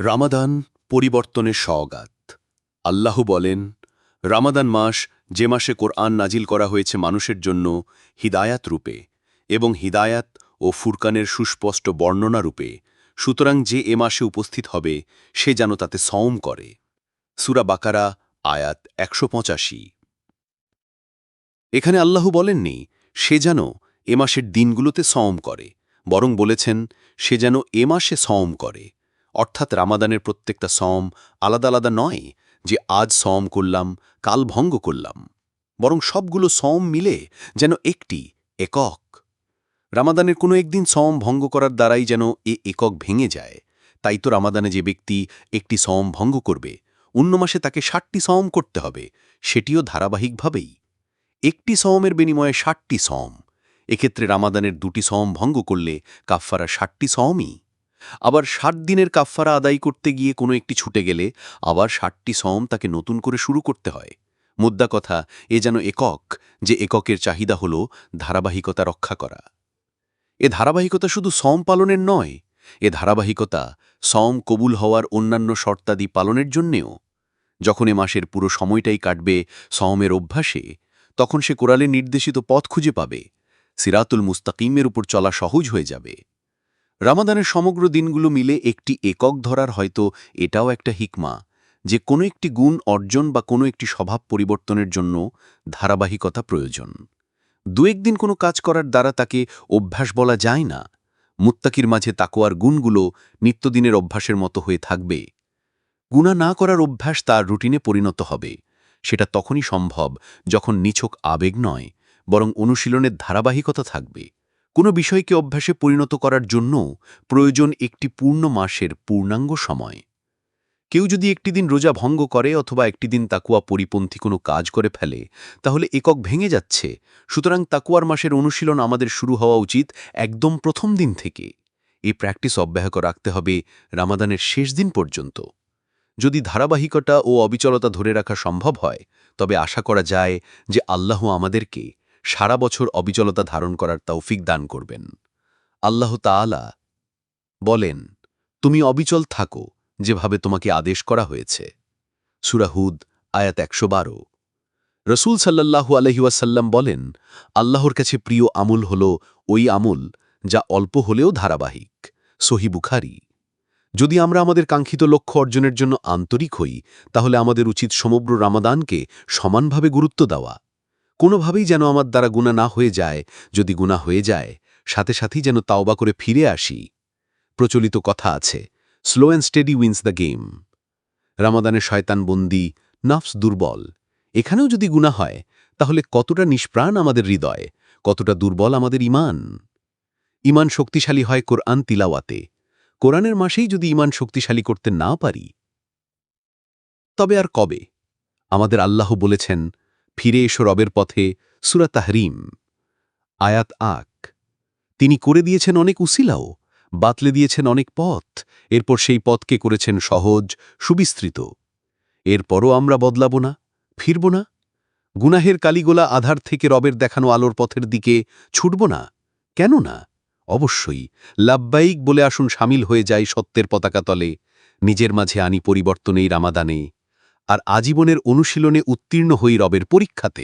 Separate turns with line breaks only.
রামাদান পরিবর্তনের সওগাত। আল্লাহ বলেন, রামাদান মাস যে মাসে কোরআন নাজিল করা হয়েছে মানুষের জন্য হিদায়াত রূপে এবং হিদায়াত ও ফুরকানের সুস্পষ্ট বর্ণনা রূপে, সুতরাং যে এ মাসে উপস্থিত হবে, সে যেন তাতে সওম করে। সুরা বাকারা, আয়াত একশো পঁচাশি। এখানে আল্লাহ বলেননি, সে যেন এ মাসের দিনগুলোতে সওম করে, বরং বলেছেন, সে যেন এ মাসে সওম করে। অর্থাৎ রামাদানের প্রত্যেকটা সম আলাদা আলাদা নয় যে আজ সম করলাম, কাল ভঙ্গ করলাম। বরং সবগুলো সম মিলে যেন একটি, একক। রামাদানের কোনো একদিন সম ভঙ্গ করার দ্বারাই যেন এ একক ভেঙে যায়। তাই তো রামাদানে যে ব্যক্তি একটি সম ভঙ্গ করবে, অন্য মাসে তাকে ষাটটি সম করতে হবে, সেটিও ধারাবাহিকভাবেই। একটি সওমের বিনিময়ে ষাটটি সম, এক্ষেত্রে রামাদানের দুটি সম ভঙ্গ করলে কাফফারা ষাটটি সমই আবার ষাট দিনের কাফফারা আদায় করতে গিয়ে কোনো একটি ছুটে গেলে আবার ষাটটি সম তাকে নতুন করে শুরু করতে হয়। মুদ্রা কথা, এ যেন একক, যে এককের চাহিদা হল ধারাবাহিকতা রক্ষা করা। এ ধারাবাহিকতা শুধু সম পালনের নয়, এ ধারাবাহিকতা সম কবুল হওয়ার অন্যান্য শর্তাদি পালনের জন্যেও। যখন এ মাসের পুরো সময়টাই কাটবে সমের অভ্যাসে, তখন সে কোরালে নির্দেশিত পথ খুঁজে পাবে। সিরাতুল মুস্তাকিমের উপর চলা সহজ হয়ে যাবে। রামাদানের সমগ্র দিনগুলো মিলে একটি একক ধরার হয়তো এটাও একটা হিকমা যে কোনো একটি গুণ অর্জন বা কোনো একটি স্বভাব পরিবর্তনের জন্য ধারাবাহিকতা প্রয়োজন। দু একদিন কোনো কাজ করার দ্বারা তাকে অভ্যাস বলা যায় না। মুত্তাকির মাঝে তাকোয়ার গুণগুলো নিত্যদিনের অভ্যাসের মতো হয়ে থাকবে। গুণা না করার অভ্যাস তার রুটিনে পরিণত হবে। সেটা তখনই সম্ভব যখন নিছক আবেগ নয়, বরং অনুশীলনের ধারাবাহিকতা থাকবে। কোনো বিষয়কে অভ্যাসে পরিণত করার জন্য প্রয়োজন একটি পূর্ণ মাসের পূর্ণাঙ্গ সময়। কেউ যদি একটি দিন রোজা ভঙ্গ করে অথবা একটি দিন তাকুয়া পরিপন্থী কোনো কাজ করে ফেলে, তাহলে একক ভেঙে যাচ্ছে। সুতরাং তাকুয়ার মাসের অনুশীলন আমাদের শুরু হওয়া উচিত একদম প্রথম দিন থেকে। এই প্র্যাকটিস অব্যাহত রাখতে হবে রামাদানের শেষ দিন পর্যন্ত। যদি ধারাবাহিকতা ও অবিচলতা ধরে রাখা সম্ভব হয়, তবে আশা করা যায় যে আল্লাহ আমাদেরকে সারা বছর অবিচলতা ধারণ করার তৌফিক দান করবেন। আল্লাহ তাআলা বলেন, তুমি অবিচল থাকো যেভাবে তোমাকে আদেশ করা হয়েছে। সুরাহুদ আয়াত একশো বারো। রসুল সাল্লাহু আলহিউসাল্লাম বলেন, আল্লাহর কাছে প্রিয় আমুল হল ওই আমুল যা অল্প হলেও ধারাবাহিক। সহি বুখারি। যদি আমরা আমাদের কাঙ্ক্ষিত লক্ষ্য অর্জনের জন্য আন্তরিক হই, তাহলে আমাদের উচিত সমগ্র রামাদানকে সমানভাবে গুরুত্ব দেওয়া। কোনোভাবেই যেন আমার দ্বারা গুণা না হয়ে যায়, যদি গুণা হয়ে যায়, সাথে সাথেই যেন তাওবা করে ফিরে আসি। প্রচলিত কথা আছে slow and steady wins the game রামাদানের শয়তান বন্দি, নফস দুর্বল। এখানেও যদি গুণা হয়, তাহলে কতটা নিষ্প্রাণ আমাদের হৃদয়, কতটা দুর্বল আমাদের ইমান ইমান শক্তিশালী হয় কোরআন তিলাওয়াতে। কোরআনের মাসেই যদি ইমান শক্তিশালী করতে না পারি, তবে আর কবে? আমাদের আল্লাহ বলেছেন ফিরে এসো রবের পথে, সুরা তাহরিম, আয়াত আক। তিনি করে দিয়েছেন অনেক উসিলাও, বাতলে দিয়েছেন অনেক পথ, এরপর সেই পথকে করেছেন সহজ, সুবিস্তৃত। এরপরও আমরা বদলাব না, ফিরব না? গুনাহের কালিগোলা আধার থেকে রবের দেখানো আলোর পথের দিকে ছুটব না? কেন না? অবশ্যই লাব্বাইক বলে আসুন সামিল হয়ে যায় সত্যের পতাকা তলে, নিজের মাঝে আনি পরিবর্তনেই রামাদানে। আর আজীবনের অনুশীলনে উত্তীর্ণ হই রবের পরীক্ষাতে।